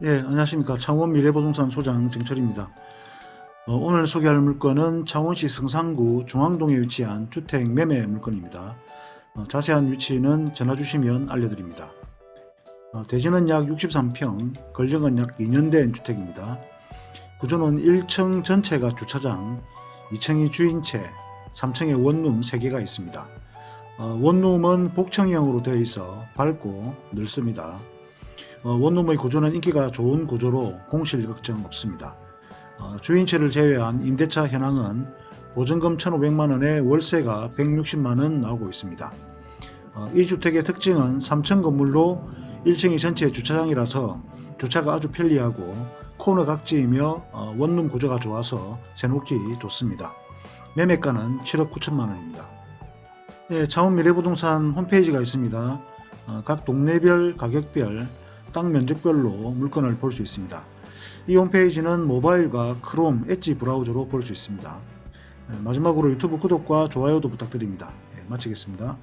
예, 안녕하십니까. 창원 미래부동산 소장 정철입니다. 어, 오늘 소개할 물건은 창원시 성산구 중앙동에 위치한 주택 매매 물건입니다. 어, 자세한 위치는 전화 주시면 알려드립니다. 어, 대지는 약 63평, 건력은 약 2년 된 주택입니다. 구조는 1층 전체가 주차장, 2층이 주인채, 3층에 원룸 3개가 있습니다. 어, 원룸은 복층형으로 되어 있어 밝고 넓습니다. 어, 원룸의 구조는 인기가 좋은 구조로 공실 걱정 없습니다. 어, 주인채를 제외한 임대차 현황은 보증금 1,500만 원에 월세가 160만 원 나오고 있습니다. 어, 이 주택의 특징은 3층 건물로 1층이 전체 주차장이라서 주차가 아주 편리하고 코너 각지이며 어, 원룸 구조가 좋아서 세놓기 좋습니다. 매매가는 7억 9천만 원입니다. 예, 창원 미래부동산 홈페이지가 있습니다. 어, 각 동네별 가격별 땅 면적별로 물건을 볼 수 있습니다. 이 홈페이지는 모바일과 크롬, 엣지 브라우저로 볼 수 있습니다. 예, 마지막으로 유튜브 구독과 좋아요도 부탁드립니다. 예, 마치겠습니다.